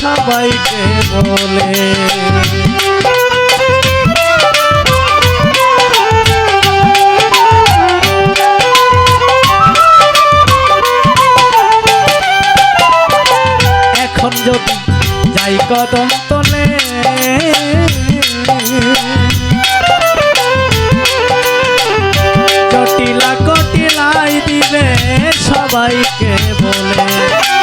সবাইকে বলে। এখন যদি যাই কদম জটিলা কটিলাই দিবে সবাইকে বলে।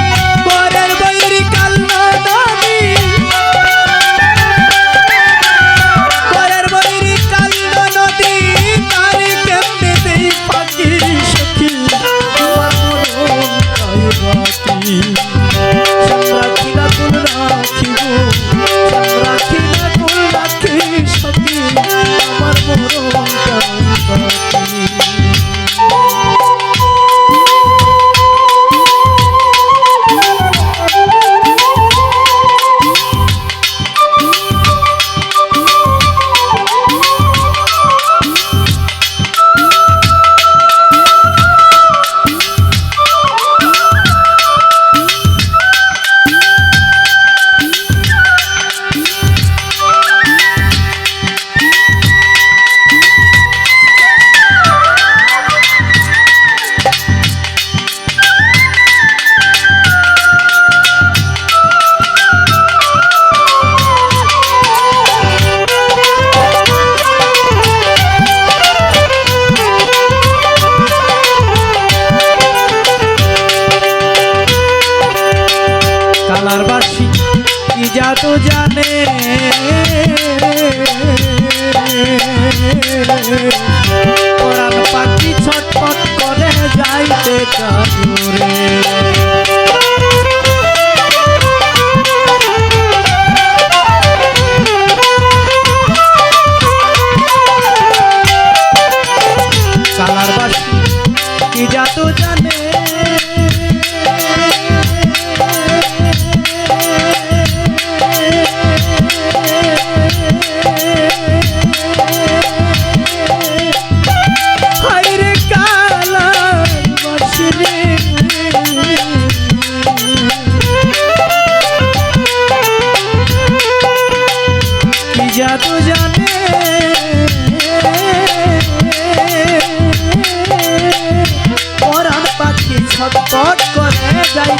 কালার বাসি কি জাদু জানে। পাখি ছটপট করে যাইতে কামড়ে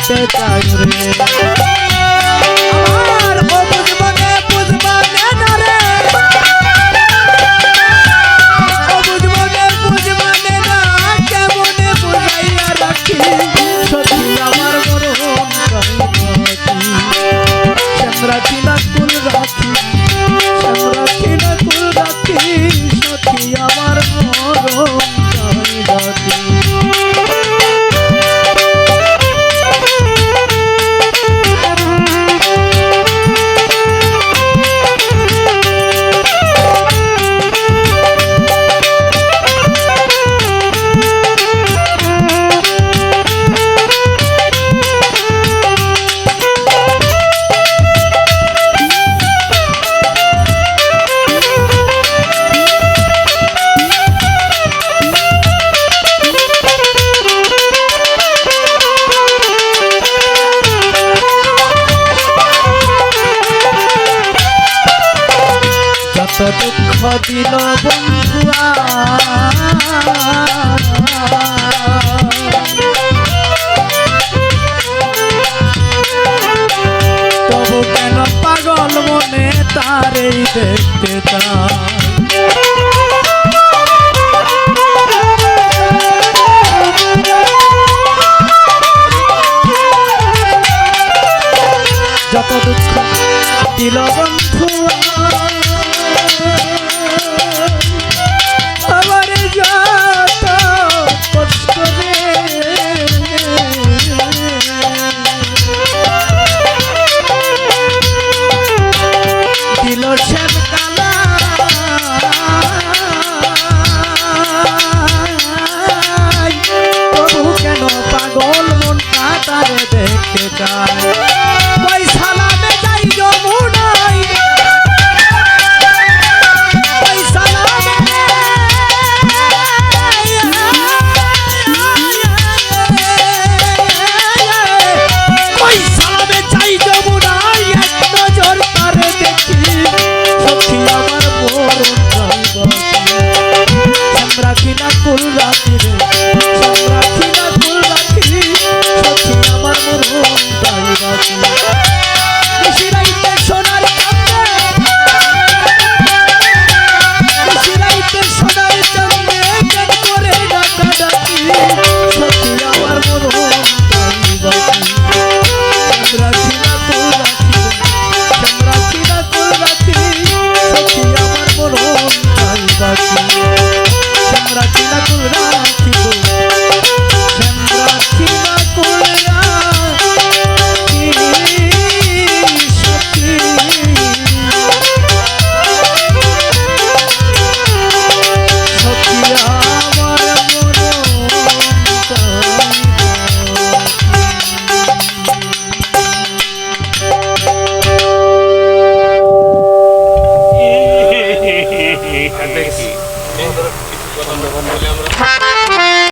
যাইতে চাই রে যত দুঃখ দিল বন্ধুয়া। তবু কেন পাগল মনে তারেই দেখতে যত দুঃখ দিল বন্ধুয়া পাগল মন কাতারে দেখতে চায়।